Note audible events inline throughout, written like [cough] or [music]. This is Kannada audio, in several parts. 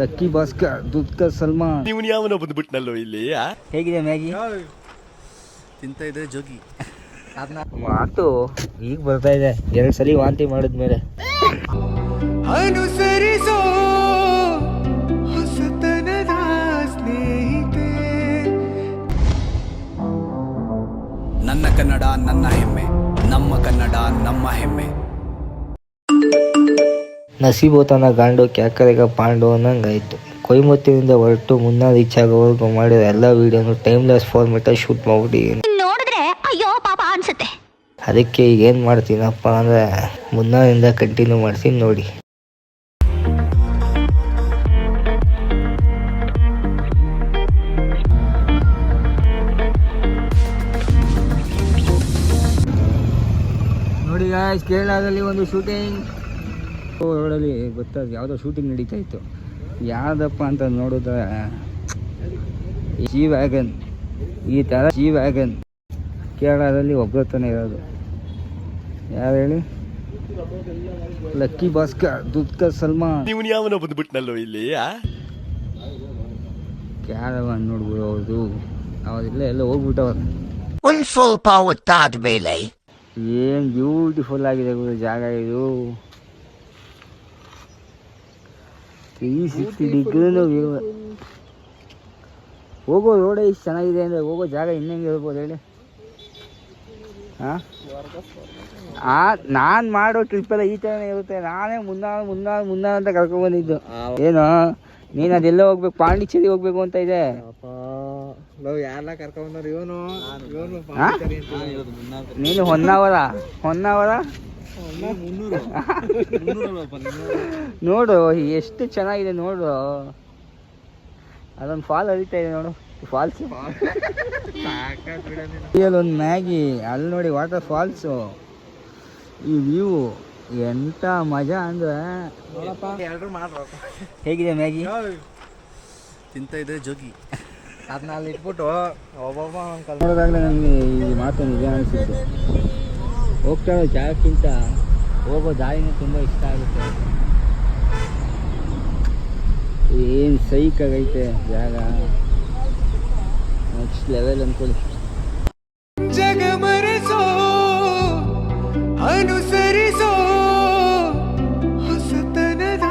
ಲಕ್ಕಿ ಭಾಸ್ಕರ್ ದುದ್ಕ ಸಲ್ಮಾನ್. ಇವನು ಯಾವನೋ ಬಂದ್ಬಿಟ್ನಲ್ಲೋ ಇಲ್ಲಿ? ಹೇಗಿದೆ ಮ್ಯಾಗಿ? ತಿಂತ ಇದೆ ಜೋಗಿ. ಮಾತು ಈಗ ಬರ್ತಾ ಇದೆ. ಎರಡು ಸಲ ವಾಂತಿ ಮಾಡಿದ್ಮೇಲೆ. ಅನುಸರಿಸೋ ಹೊಸತನದ ಸ್ನೇಹಿತೆ. ನನ್ನ ಕನ್ನಡ ನನ್ನ ಹೆಮ್ಮೆ ನಮ್ಮ ಕನ್ನಡ ನಮ್ಮ ಹೆಮ್ಮೆ. ನಸೀಬೋತನ ಗಾಂಡು ಕ್ಯಾಕರೆಗ ಪಾಂಡು ಅನ್ನಂಗಾಯ್ತು. ಕೊಯಮತ್ತೂರಿಂದ ಹೊರಟು ಮುನ್ನ ರೀಚ್ ಆಗೋವರೆಗೂ ಮಾಡಿರೋ ಎಲ್ಲ ವೀಡಿಯೋನು ಟೈಮ್ಲೆಸ್ ಫಾರ್ಮೆಟಲ್ಲಿ ಶೂಟ್ ಮಾಡ್ಬಿಟ್ಟಿದ್ದೀನಿ ನೋಡಿದ್ರೆ ಅಯ್ಯೋ ಪಾಪ ಅನ್ಸುತ್ತೆ. ಅದಕ್ಕೆ ಈಗ ಏನು ಮಾಡ್ತೀನಪ್ಪ ಅಂದರೆ ಮುನ್ನಾದಿಂದ ಕಂಟಿನ್ಯೂ ಮಾಡ್ತೀನಿ ನೋಡಿ. ನೋಡಿ ಗಾಯ್ಸ್ ಕೇರಳದಲ್ಲಿ ಒಂದು ಶೂಟಿಂಗ್ ರೋಡಲ್ಲಿ ಗೊತ್ತಾ ಯಾವುದೋ ಶೂಟಿಂಗ್ ನಡೀತಾ ಇತ್ತು. ಯಾವ್ದಪ್ಪ ಅಂತ ನೋಡಿದ್ರೆ ಜಿ ವ್ಯಾಗನ್ ಈ ಥರ ಜಿ ವ್ಯಾಗನ್ ಕೇರಳದಲ್ಲಿ ಒಬ್ಬರ ತಾನೇ ಇರೋದು. ಯಾರು ಹೇಳಿ? ಲಕ್ಕಿ ಭಾಸ್ಕರ್ ದುಡ್ಕರ್ ಸಲ್ಮಾನ್ ಇವನು ಯಾವನೋ ಬಂದ್ಬಿಟ್ನಲ್ಲೋ ಇಲ್ಲಿ? ಕ್ಯಾರವನ್ ನೋಡ್ಬಿಡು ಅವ್ರದ್ದು ಅವರೆಲ್ಲ ಎಲ್ಲ ಹೋಗ್ಬಿಟ್ಟವ್ರ. ಒಂದು ಸ್ವಲ್ಪ ಹೊತ್ತಾದ ಮೇಲೆ ಏನು ಬ್ಯೂಟಿಫುಲ್ ಆಗಿದೆ ಗುರು ಜಾಗ ಇದು. ತ್ರೀ ಸಿಕ್ಸ್ಟಿ ಡಿಗ್ರಿನೂ ವ್ಯೂ ಹೋಗೋ ರೋಡೇ ಇಷ್ಟು ಚೆನ್ನಾಗಿದೆ ಅಂದರೆ ಹೋಗೋ ಜಾಗ ಇನ್ನೆಂಗೆ ಹೇಳ್ಬೋದು ಹೇಳಿ. ಹಾಂ? ಆ ನಾನು ಮಾಡೋ ಟ್ರಿಪ್ಪೆಲ್ಲ ಈ ಥರನೇ ಇರುತ್ತೆ. ನಾನೇ ಮುನ್ನ ಮುನ್ನ ಮುನ್ನ ಅಂತ ಕರ್ಕೊಂಡ್ಬಂದಿದ್ದು ಏನು? ನೀನು ಅದೆಲ್ಲ ಹೋಗ್ಬೇಕು ಪಾಂಡಿಚೇರಿ ಹೋಗ್ಬೇಕು ಅಂತ ಇದೆ? ನೀನು ಹೊನ್ನಾವರ? ಹೊನ್ನಾವರ? ನೋಡು ಎಷ್ಟು ಚೆನ್ನಾಗಿದೆ ನೋಡು. ಅದೊಂದು ಫಾಲ್ ಹರಿತಾ ಇದೆ ನೋಡು. ಫಾಲ್ಸ್? ಒಂದು ಮ್ಯಾಗಿ ಅಲ್ಲಿ ನೋಡಿ ವಾಟರ್ ಫಾಲ್ಸು. ಈ ವ್ಯೂ ಎಂತ ಮಜಾ ಅಂದ್ರೆ. ಹೇಗಿದೆ ಮ್ಯಾಗಿ? ತಿಂತ ಇದೆ ಜೋಗಿ. ಅದನ್ನ ಅಲ್ಲಿ ಇಟ್ಬಿಟ್ಟು ಒಬ್ಬೊಬ್ಬ ನೋಡೋದಾಗಲೇ ನನಗೆ ಈ ಮಾತು ನಿಜ ಅನಿಸಿದ್ದು ಹೋಗ್ತಾ ಇರೋ ಜಾಗಕ್ಕಿಂತ ಹೋಗೋ ದಾರಿನೇ ತುಂಬ ಇಷ್ಟ ಆಗುತ್ತೆ. ಏನು ಸೈಕಾಗೈತೆ ಜಾಗ? ನೆಕ್ಸ್ಟ್ ಲೆವೆಲ್ ಅನ್ಕೊಳ್ಳಿ. ಜಗ ಮರೆಸೋ ಅನುಸರಿಸೋ, ಹೊಸತನದ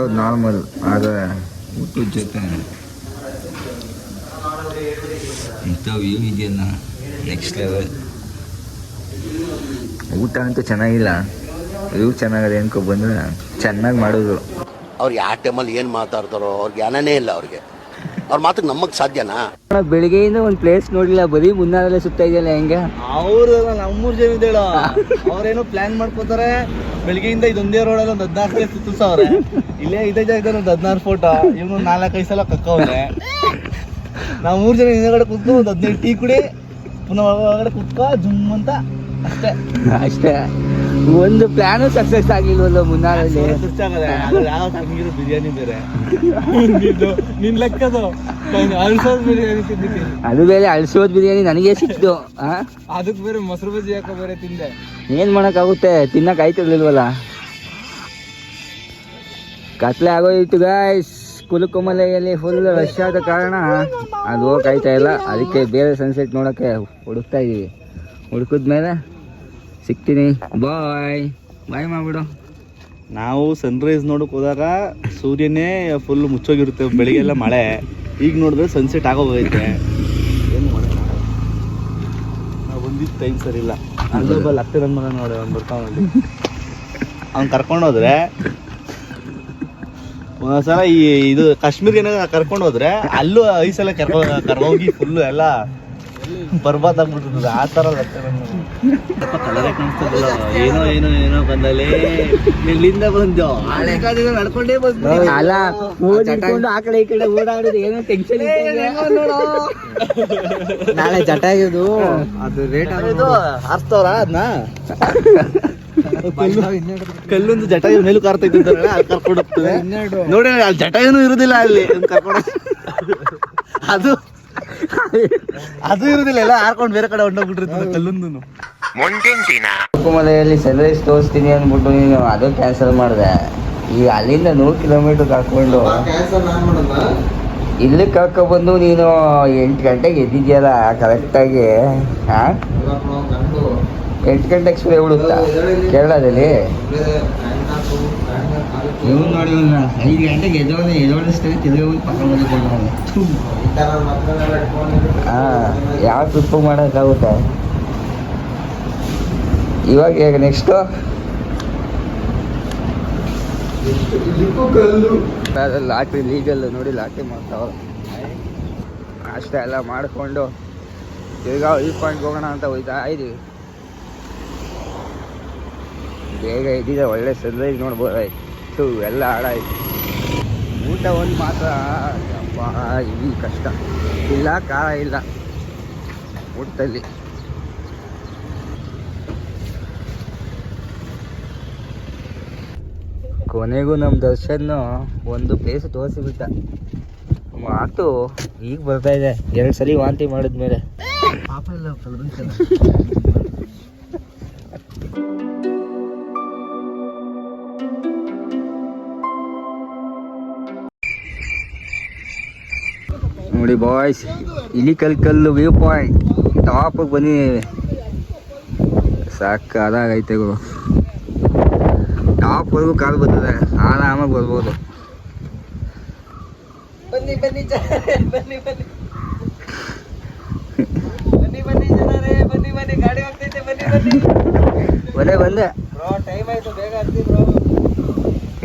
ಮಾಡೋದು ನಾರ್ಮಲ್ ಆದರೆ ಊಟದ ಜೊತೆ ಇಂಥವು ವ್ಯೂ ಇದೆಯಲ್ಲ ನೆಕ್ಸ್ಟ್ ಲೆವೆಲ್ ಊಟ ಅಂತೂ ಚೆನ್ನಾಗಿಲ್ಲ. ವ್ಯೂ ಚೆನ್ನಾಗಿದೆ ಅನ್ಕೊ ಬಂದ್ರೆ ಚೆನ್ನಾಗಿ ಮಾಡೋದು. ಅವ್ರು ಯಾವ ಟೈಮಲ್ಲಿ ಏನು ಮಾತಾಡ್ತಾರೋ ಅವ್ರಿಗೆ ಜ್ಞಾನನೇ ಇಲ್ಲ ಅವ್ರಿಗೆ. ಅವ್ರ ಮಾತಿಗೆ ನಮಗೆ ಸಾಧ್ಯನಾ? ಬೆಳಿಗ್ಗೆಯಿಂದ ಒಂದು ಪ್ಲೇಸ್ ನೋಡಿಲ್ಲ ಬರೀ ಮುನ್ನಾರಲ್ಲೇ ಸುತ್ತ ಇದೆಯಲ್ಲ ಹೆಂಗೆ? ಅವ್ರು ನಮ್ಮೂರು ಜನ ಇದೇಳ ಅವ್ರೇನೋ ಪ್ಲ್ಯಾನ್ ಮಾಡ್ಕೋತಾರೆ? ಬೆಳಿಗ್ಗೆಯಿಂದ ಇದೊಂದೇ ರೋಡಲ್ಲಿ ಒಂದು ಹದಿನಾರು ಕಡೆ ಸಾವಿರ ಇಲ್ಲೇ ಇದೇ ಜಾಗದಲ್ಲಿ ಹದಿನಾರು ಫೋಟೋ ಇವನು ನಾಲ್ಕೈದು ಸಲ ಕಕ್ಕವ್ರೆ ನಾವು ಮೂರ್ ಜನ ಹಿಂದಗಡೆ ಕೂತ್ಕೊಂಡು ಒಂದ್ ಹದಿನೈದು ಟೀ ಕುಡಿ, ಪುನಃ ಒಳಗಡೆ ಕುತ್ಕೋ, ಜುಮ್ ಅಂತ ಅಷ್ಟೇ. ಅಷ್ಟೇ. ಒಂದು ಪ್ಲಾನು ಸಕ್ಸಸ್ ಆಗಿಲ್ವಲ್ಲ ಮುನ್ನಾರಲ್ಲಿ? ಬಿರಿಯಾನಿ ಬೇರೆ? ನಿಂದು ನಿನ್ ಲೆಕ್ಕದು ಅಲ್ಸೋದ್ ಬಿರಿಯಾನಿ ತಿಂದಿದ್ದೀನಿ. ಅದು ಬೇರೆ ಅಳ್ಸೋದ್ ಬಿರಿಯಾನಿ ನನಗೆ ಸಿಕ್ತು ಆ? ಅದಕ್ಕೆ ಬೇರೆ ಮೊಸರು ಬಜ್ಜಿ ಯಾಕೋ ಬೇರೆ ತಿಂದೆ. ಏನ್ ಮಾಡಕ್ಕಾಗುತ್ತೆ? ತಿನ್ನಕ್ ಆಯ್ತಿರ್ಲಿಲ್ವಲ್ಲ? ಕತ್ಲೆ ಆಗೋಯ್ತು ಗಾಯ್ಸ್ ಕುಲುಕುಮಲೆಯಲ್ಲಿ ಫುಲ್ ರಶ್ ಆದ ಕಾರಣ ಅದು ಹೋಗಕ್ ಆಯ್ತಾ ಇಲ್ಲ. ಅದಕ್ಕೆ ಬೇರೆ ಸನ್ಸೆಟ್ ನೋಡಕ್ಕೆ ಹುಡುಕ್ತಾ ಇದೀವಿ. ಹುಡುಕಿದ್ಮೇಲೆ ಸಿಗ್ತೀನಿ. ಬಾಯ್ ಬಾಯ್ ಮಾಡ್ಬಿಡು ನಾವು ಸನ್ರೈಸ್ ನೋಡಕ್ ಹೋದಾಗ ಸೂರ್ಯನೇ ಫುಲ್ ಮುಚ್ಚೋಗಿರುತ್ತೆ ಬೆಳಿಗ್ಗೆಲ್ಲ ಮಳೆ. ಈಗ ನೋಡಿದ್ರೆ ಸನ್ಸೆಟ್ ಆಗೋಗೈತೆ. ಏನು ಟೈಮ್ ಸರಿ ಇಲ್ಲ. ಅಲ್ಲೊಬ್ಬಲ್ಲಿ ಲತ್ತೆ ನನ್ನ ಮಗ ನೋಡಿ, ಅವ್ನು ಬರ್ತಾವಲ್ಲಿ ಅವ್ನು ಕರ್ಕೊಂಡೋದ್ರೆ ಒಂದೊಂದ್ಸಲ ಈ ಇದು ಕಾಶ್ಮೀರ್ಗೆ ಕರ್ಕೊಂಡು ಹೋದ್ರೆ, ಅಲ್ಲೂ ಐಸೆಲ್ಲ ಸಲ ಕರ್ಕೊ ಕರ್ಕೋಗಿ ಫುಲ್ಲು ಎಲ್ಲ ಬರ್ಬಾದ್ ಆಗ್ಬಿಟ್ಟಿದ್ರು ಆ ಥರ ಕಲರೇ ಕಾಣಿಸ್ತದಲ್ಲ ಏನೋ ಏನೋ ಏನೋ ಬಂದಲ್ಲಿ. ಇಲ್ಲಿಂದ ಬಂದು ಹಳೆ ಕಾಲದಿಂದ ನಡ್ಕೊಂಡೇ ಬಂದು ಅಲ್ಲ ಓಡಿಕೊಂಡು ಆ ಕಡೆ ಈ ಕಡೆ ಓಡಾಡೋದು ಏನೋ ಟೆನ್ಷನ್ ನಾಳೆ ಜಟಾಗಿದು ಅದು ರೇಟ್ ಇದು ಹಾರಿಸ್ತವ್ರ ಅದನ್ನ ಕಲ್ಲೊಂದು ಜಟ ಮೇಲೂ ಕಾರ್ತಾ ಇದ್ದಂತಾರಲ್ಲ ಅಲ್ಲಿ ಕರ್ಕೊಂಡು ಹೋಗ್ತದೆ. ನೋಡಿ ಅಲ್ಲಿ ಏನು ಇರುದಿಲ್ಲ ಅಲ್ಲಿ. [laughs] ಕರ್ಕೊಂಡು ಅದು ಅದು ಇರುದಿಲ್ಲ ಎಲ್ಲ ಹಾರ್ಕೊಂಡು ಬೇರೆ ಕಡೆ ಹೊಂಟೋಗ್ಬಿಟ್ಟಿರ್ತದೆ ಕಲ್ಲೊಂದು ಮಲೆಯಲ್ಲಿ ಸನ್ರೈಸ್ ತೋರಿಸ್ತೀನಿ ಅಂದ್ಬಿಟ್ಟು ನೀನು ಅದು ಕ್ಯಾನ್ಸಲ್ ಮಾಡಿದೆ. ಈಗ ಅಲ್ಲಿಂದ ನೂರು ಕಿಲೋಮೀಟರ್ ಕರ್ಕೊಂಡು ಇಲ್ಲಿ ಕರ್ಕೊಬಂದು ನೀನು ಎಂಟು ಗಂಟೆಗೆ ಎದ್ದಿದ್ಯಲ್ಲ ಕರೆಕ್ಟಾಗಿ ಹಾಂ ಎಂಟು ಗಂಟೆಗೆ ಸೂರ್ಯ ಬಿಡುತ್ತಾ ಕೇರಳದಲ್ಲಿ? ಇವ್ನು ನೋಡಿ ಒಂದು ಐದು ಗಂಟೆಗೆ ಎದ್ದೋನೆ ಎದ್ದೋಳಿಸ್ತಾರೆ ತಿರುಗಿ ಪಕ್ಕ ಮಲ್ಕೊಂಡು ಹಾಂ ಯಾವ ಟ್ರಿಪ್ಪು ಮಾಡೋಕ್ಕಾಗುತ್ತೆ? ಇವಾಗ ಈಗ ನೆಕ್ಸ್ಟು ಲಾಟ್ರಿ ಲೀಗಲ್ ನೋಡಿ ಲಾಟ್ರಿ ಮಾಡ್ತಾವ. ಅಷ್ಟೇ ಎಲ್ಲ ಮಾಡಿಕೊಂಡು ಈಗ ಈ ಪಾಯಿಂಟ್ ಹೋಗೋಣ ಅಂತ ಹೋಯ್ತಾ ಇದೀವಿ. ಬೇಗ ಇದ್ದಿದೆ ಒಳ್ಳೆ ಸನ್ರೈಸ್ ನೋಡ್ಬೋದಾಯ್ತು. ಎಲ್ಲ ಹಾಳಾಯ್ತು. ಊಟ ಒಂದು ಮಾತ್ರ ಅಪ್ಪ ಇಲ್ಲಿ ಕಷ್ಟ. ಇಲ್ಲ ಖಾರ ಇಲ್ಲ. ಊಟದಲ್ಲಿ. ಕೊನೆಗೂ ನಮ್ಮ ದರ್ಶನ್ ಒಂದು ಪ್ಲೇಸ್ ತೋರಿಸಿಬಿಟ್ಟ ಮಾತು ಈಗ ಬರ್ತಾ ಇದೆ. ಎರಡು ಸಲ ವಾಂತಿ ಮಾಡಿದ್ಮೇಲೆ. ಪಾಪ ಇಲ್ಲ ನೋಡಿ ಬಾಯ್ಸ್ ಇಲಿ ಕಲ್ ಕಲ್ಲು ವ್ಯೂ ಪಾಯಿಂಟ್ ಟಾಪಿಗೆ ಬನ್ನಿ. ಸಾಕು ಅದಾಗೈತೆ ಗುರು ಟಾಪ್ವರೆಗೂ ಕಾಲು ಬರ್ತದೆ ಆರಾಮಾಗಿ ಬರ್ಬೋದು. ಬನ್ನಿ ಬನ್ನಿ ಬನ್ನಿ ಬನ್ನಿ. ಬನ್ನಿ ಬನ್ನಿ ಜನರೇ ಬನ್ನಿ ಬನ್ನಿ. ಗಾಡಿ ಹೋಗ್ತೈತೆ ಬನ್ನಿ ಬನ್ನಿ. ಬಂದೆ ಬಂದೆ. ಬ್ರೋ ಟೈಮ್ ಆಯ್ತು ಬೇಗ ಹತ್ತಿ ಬ್ರೋ.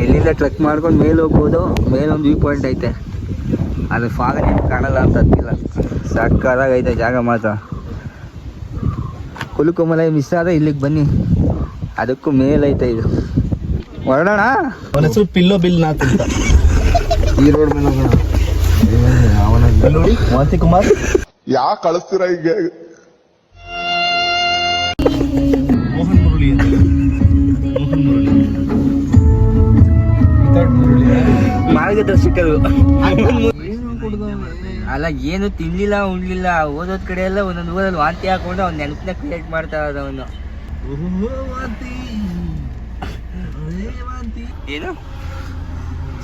ಇಲ್ಲಿಂದ ಟ್ರಕ್ ಮಾಡ್ಕೊಂಡು ಮೇಲೆ ಹೋಗ್ಬೋದು. ಮೇಲೊಂದು ವ್ಯೂ ಪಾಯಿಂಟ್ ಐತೆ. ಅದು ಫಾಗಲ್ ಏನು ಕಾಣಲ್ಲ ಅಂತ ಅಂತಿಲ್ಲ. ಸಕ್ಕದಾಗೈತೆ ಜಾಗ ಮಾತ್ರ. ಕುಲುಕುಮಲೈ ಮಿಸ್ ಆದ ಇಲ್ಲಿಗೆ ಬನ್ನಿ. ಅದಕ್ಕೂ ಮೇಲೈತೆ ಇದು. ಹೊರಡೋಣ? ಅವನ ಹೆಸರು ಪಿಲ್ಲೋ ಬಿಲ್ ನಾ ಅಂತ. ಈ ರೋಡ್ ಮೇಲೆ ಹೋಗೋಣ. ಅವನ ನೋಡಿ ಮಾಂತಿ ಕುಮಾರ್ ಯಾ ಕಳಿಸ್ತೀರ ಈಗ ಮೋಹನ್ ಮುರಳಿ ಅಂತ. ಮೋಹನ್ ಮುರಳಿ. ಮಾರ್ಗದರ್ಶಕರು. ಅಲ್ಲ ಏನು ತಿನ್ಲಿಲ್ಲ ಉಣ್ಲಿಲ್ಲ ಓದೋದ್ ಕಡೆ ಎಲ್ಲ ಒಂದೊಂದು ಊರಲ್ಲಿ ವಾಂತಿ ಹಾಕೊಂಡು ಅವ್ನ ನೆನಪನ್ನ ಕ್ರಿಯೇಟ್ ಮಾಡ್ತಾ ಇರೋದು ಅವನು. ಏನು?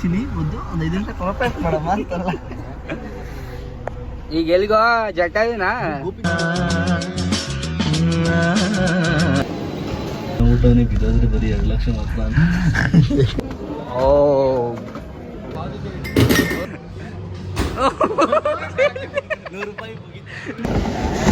ಚಿನಿ ಮುದ್ದು ಒಂದು ಐದು ಗಂಟೆ ಕೋಪರೇಟ್ ಮಾಡಮ್ಮ ಅಂತಲ್ಲ. ಈಗ ಎಲ್ಗೋ ಜಟಾಯುನಾ ಊಟನೇ ಬಿದ್ದೋದ್ರೆ ಬರೀ ಎರಡು ಲಕ್ಷ ಮಾತ್ರ ಓ नऊ रुपये